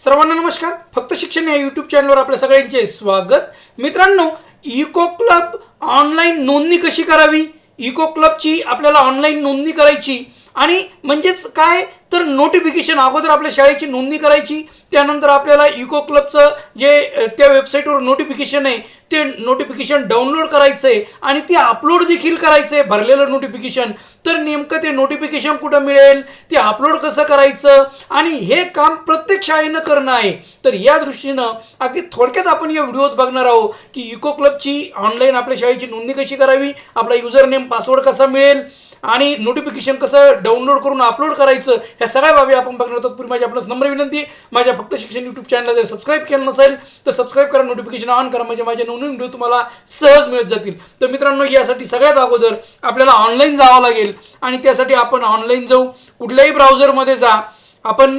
सर्वांना नमस्कार. फक्त शिक्षण या यूट्यूब चॅनलवर आपल्या सगळ्यांचे स्वागत. मित्रांनो इको क्लब ऑनलाईन नोंदणी कशी करावी? इको क्लबची आपल्याला ऑनलाईन नोंदणी करायची. आणि म्हणजेच काय? तर नोटिफिकेशन अगोदर आपल्या शाळेची नोंदणी करायची. त्यानंतर आपल्याला इको क्लबचं जे त्या वेबसाईटवर नोटिफिकेशन आहे ते नोटिफिकेशन डाउनलोड करायचं आहे आणि ते अपलोड देखील करायचं आहे भरलेलं नोटिफिकेशन तर नेमकं ते नोटिफिकेशन कुठं मिळेल? ते अपलोड कसं करायचं? आणि हे काम प्रत्येक शाळेनं करणं आहे. तर या दृष्टीनं अगदी थोडक्यात आपण या व्हिडिओत बघणार आहोत की इको क्लबची ऑनलाईन आपल्या शाळेची नोंदणी कशी करावी? आपला युजर नेम पासवर्ड कसा मिळेल? आणि नोटिफिकेशन कसं डाउनलोड करून अपलोड करायचं ह्या सगळ्या बाबी आपण बघणार आहोत. पूर्वी माझी आपल्यास नंबर विनंती माझ्या फक्त शिक्षण यूट्यूब चॅनलला जर सबस्क्राईब केलं नसेल तर सबस्क्राईब करा नोटिफिकेशन ऑन करा. म्हणजे माझे नवनवीन व्हिडिओ तुम्हाला सहज मिळत जातील. तर मित्रांनो यासाठी सगळ्यात अगोदर आपल्याला ऑनलाईन जावं लागेल. आणि त्यासाठी आपण ऑनलाईन जाऊ. कुठल्याही ब्राउझरमध्ये जा. आपण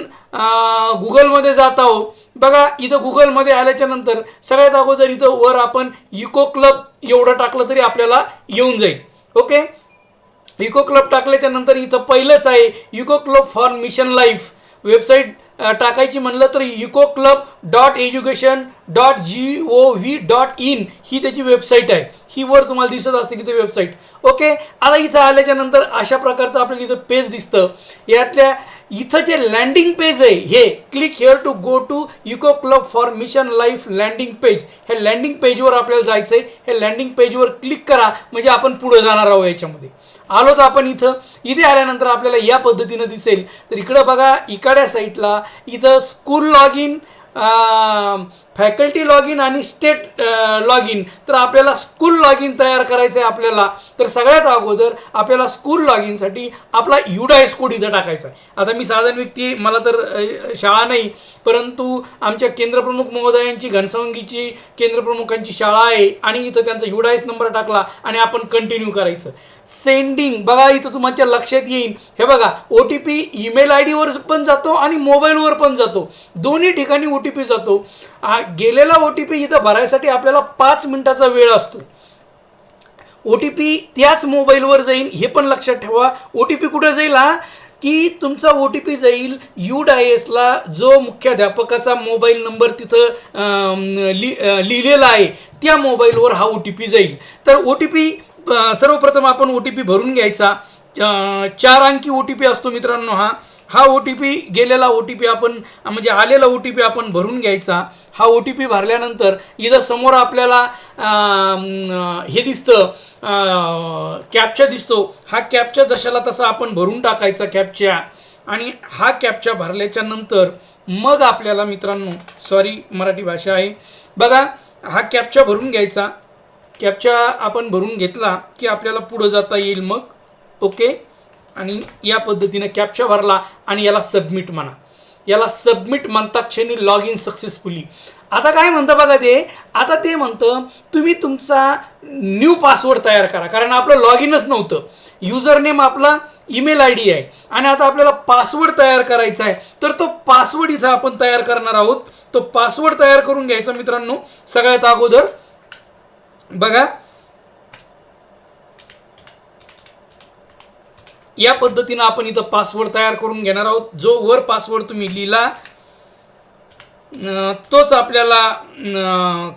गुगलमध्ये जात आहोत. बघा इथं गुगलमध्ये आल्याच्यानंतर सगळ्यात अगोदर इथं वर आपण इको क्लब एवढं टाकलं तरी आपल्याला येऊन जाईल. ओके इको क्लब टाकल्याच्या नंतर इथं पहिलंच आहे eco club for mission life. Website टाकायची म्हणलं तर eco club dot education dot G O V dot in ही त्याची वेबसाईट आहे. ही वर तुम्हाला दिसत असते की ते वेबसाईट. ओके? आता इथं आल्याच्यानंतर अशा प्रकारचं आपल्याला इथं पेज दिसतं. यातल्या इथं जे लँडिंग पेज आहे हे click here to go to eco club for mission life landing page हे लँडिंग पेजवर आपल्याला जायचं आहे हे लँडिंग पेजवर क्लिक करा. म्हणजे आपण पुढे जाणार आहोत याच्यामध्ये. आलो तर आपण इथं. इथे आल्यानंतर आपल्याला या पद्धतीनं दिसेल. तर इकडं बघा इकाड्या साईटला इथं school log in faculty log in आणि स्टेट लॉग इन तर आपल्याला स्कूल लॉग इन तयार करायचं आहे आपल्याला. तर सगळ्यात अगोदर आपल्याला स्कूल लॉग इनसाठी आपला युडायस कोड इथं टाकायचा आहे आता मी साधारण व्यक्ती मला तर शाळा नाही परंतु आमच्या केंद्रप्रमुख महोदयांची घनसंगीची केंद्रप्रमुखांची शाळा आहे आणि इथं त्यांचा युडायस नंबर टाकला आणि आपण कंटिन्यू करायचं. सेंडिंग बघा इथं तुमच्या लक्षात येईल. हे बघा O T P email I डीवर पण जातो आणि मोबाईलवर पण जातो. दोन्ही ठिकाणी ओ टी पी जातो. गेलेला ओ टी पी इथं भरायसाठी आपल्याला पाच मिनिटाचा वेळ असतो. ओ टी पी त्याच मोबाईलवर जाईल हे पण लक्षात ठेवा. ओ टी पी कुठे जाईल हा? की तुमचा ओ टी पी जाईल यू एसला जो मुख्याध्यापकाचा मोबाईल नंबर तिथं लि लिहिलेला आहे त्या मोबाईलवर हा ओ टी पी जाईल. तर ओ टी पी सर्वप्रथम आपण ओ टी पी भरून घ्यायचा. चार अंकी ओ टी पी असतो मित्रांनो हा. हा ओ टी पी गेलेला ओ टी पी आपण म्हणजे आलेला ओ टी पी आपण भरून घ्यायचा. हा ओ टी पी भरल्यानंतर इथं समोर आपल्याला हे दिसतं कॅपचा दिसतो. हा कॅपचा जशाला तसा आपण भरून टाकायचा कॅपच्या आणि हा कॅपच्या भरल्याच्या नंतर मग आपल्याला मित्रांनो सॉरी मराठी भाषा आहे. बघा हा कॅपच्या भरून घ्यायचा. कॅपच्या आपण भरून घेतला की आपल्याला पुढं जाता येईल मग. ओके आणि या पद्धतीनं कॅप्चा भरला आणि याला सबमिट म्हणा. याला सबमिट म्हणतात क्षणी लॉग इन सक्सेसफुली आता काय म्हणतं बघा ते? आता ते म्हणतं तुम्ही तुमचा न्यू पासवर्ड तयार करा. कारण आपलं लॉग इनच नव्हतं. युजर नेम आपला ईमेल आय डी आहे. आणि आता आपल्याला पासवर्ड तयार करायचा आहे. तर तो पासवर्ड इथं आपण तयार करणार आहोत. तो पासवर्ड तयार करून घ्यायचा मित्रांनो सगळ्यात अगोदर. बघा या पद्धतीनं आपण इथं पासवर्ड तयार करून घेणार आहोत. जो वर पासवर्ड तुम्ही लिहिला तोच आपल्याला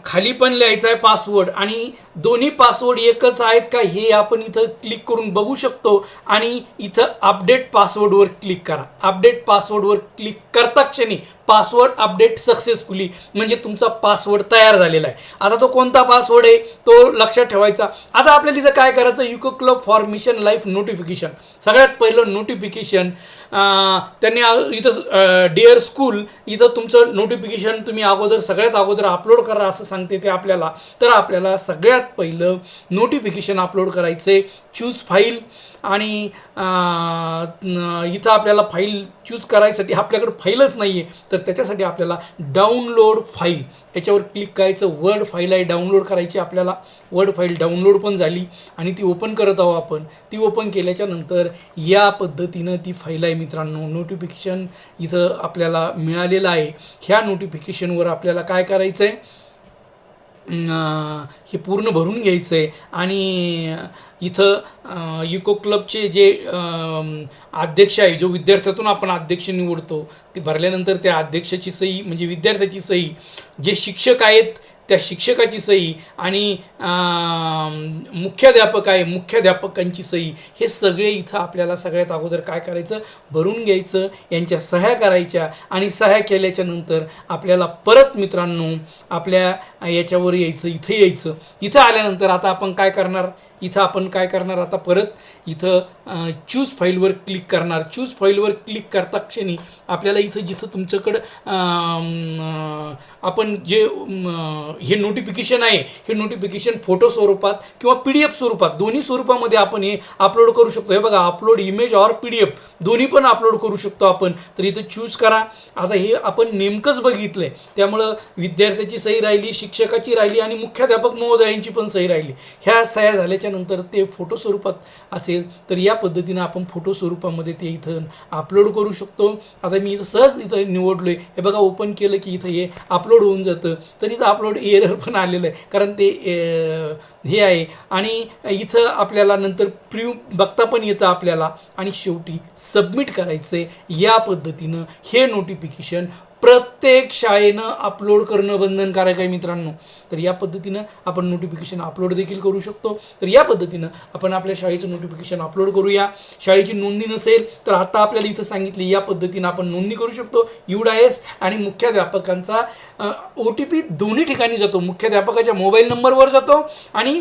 खाली पण लिहायचा आहे पासवर्ड आणि दोन्ही पासवर्ड एकच आहेत का हे आपण इथं क्लिक करून बघू शकतो. आणि इथं अपडेट पासवर्डवर क्लिक करा. अपडेट पासवर्डवर क्लिक करता क्षणी पासवर्ड अपडेट सक्सेसफुली म्हणजे तुमचा पासवर्ड तयार झालेला आहे. आता तो कोणता पासवर्ड आहे? तो लक्षात ठेवायचा. आता आपल्याला इथं काय करायचं? Eco club for mission life notification सगळ्यात पहिलं नोटिफिकेशन त्यांनी इथं डिअर स्कूल इथं तुमचं नोटिफिकेशन तुम्ही अगोदर सगळ्यात अगोदर अपलोड करा असं सांगते ते आपल्याला तर आपल्याला सगळ्यात पहिलं नोटिफिकेशन अपलोड करायचं आहे चूज फाईल आणि इथं आपल्याला फाईल चूज करायसाठी आपल्याकडे फाईलच नाही आहे तर त्याच्यासाठी आपल्याला डाउनलोड फाईल याच्यावर क्लिक करायचं. वर्ड फाईल आहे डाउनलोड करायची आपल्याला. वर्ड फाईल डाउनलोड पण झाली आणि ती ओपन करत आहोत आपण. ती ओपन केल्याच्यानंतर या पद्धतीनं ती फाईल आहे मित्रांनो. नोटिफिकेशन इथं आपल्याला मिळालेलं आहे. ह्या नोटिफिकेशनवर आपल्याला काय करायचं आहे हे पूर्ण भरून घ्यायचं आहे आणि इथं युको क्लबचे जे अध्यक्ष आहे जो विद्यार्थ्यातून आपण अध्यक्ष निवडतो ते भरल्यानंतर त्या अध्यक्षाची सही म्हणजे विद्यार्थ्याची सही जे शिक्षक आहेत त्या शिक्षकाची सही आणि मुख्याध्यापक आहे मुख्याध्यापकांची सही. हे सगळे इथं आपल्याला सगळ्यात अगोदर काय करायचं? भरून घ्यायचं यांच्या सह्या करायच्या आणि सह्या केल्याच्यानंतर आपल्याला परत मित्रांनो आपल्या याच्यावर यायचं इथं यायचं. इथं आल्यानंतर आता आपण काय करणार? इथं आपण काय करणार? आता परत इथं चूज फाईलवर क्लिक करणार. चूज फाईलवर क्लिक करता क्षणी आपल्याला इथं जिथं तुमच्याकडं आपण जे हे नोटिफिकेशन आहे हे नोटिफिकेशन फोटो स्वरूपात किंवा पी डी एफ स्वरूपात दोन्ही स्वरूपामध्ये आपण हे अपलोड करू शकतो. हे बघा upload image or P D F दोन्ही पण अपलोड करू शकतो आपण. तर इथं चूज करा. आता हे आपण नेमकंच बघितलं आहे त्यामुळं विद्यार्थ्याची सही राहिली शिक्षकाची राहिली आणि मुख्याध्यापक महोदयांची पण सही राहिली. ह्या सह्या झाल्याच्यानंतर ते फोटो स्वरूपात असेल तर या पद्धतीनं आपण फोटो स्वरूपामध्ये ते इथं अपलोड करू शकतो. आता मी इथं सहज इथं निवडलो आहे हे बघा ओपन केलं की इथं हे अपलोड होऊन जातं. तर इथं अपलोड एरर पण आलेलं आहे. कारण ते हे आहे. आणि आणि इथं आपल्याला नंतर प्रिव्ह बघता पण येतं आपल्याला. आणि शेवटी सबमिट करायचं आहे या पद्धतीनं हे नोटिफिकेशन प्रत्येक शाळेनं अपलोड करणं बंधनकारक आहे मित्रांनो. तर या पद्धतीनं आपण नोटिफिकेशन अपलोड देखील करू शकतो. तर या पद्धतीनं आपण आपल्या शाळेचं नोटिफिकेशन अपलोड करूया. शाळेची नोंदणी नसेल तर आता आपल्याला इथं सांगितली या पद्धतीनं आपण नोंदणी करू शकतो. युडायस आणि मुख्याध्यापकांचा ओ टी पी दोन्ही ठिकाणी जातो. मुख्याध्यापकाच्या मोबाईल नंबरवर जातो आणि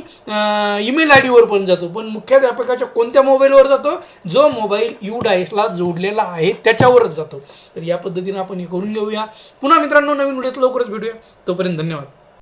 ईमेल आय डीवर पण जातो. पण मुख्याध्यापकाच्या कोणत्या मोबाईलवर जातो? जो मोबाईल यू डायसला जोडलेला आहे त्याच्यावरच जातो. तर या पद्धतीनं आपण हे करून घेऊया. पुन्हा मित्रांनो नवीन व्हिडिओत लवकरच भेटूया. तोपर्यंत धन्यवाद.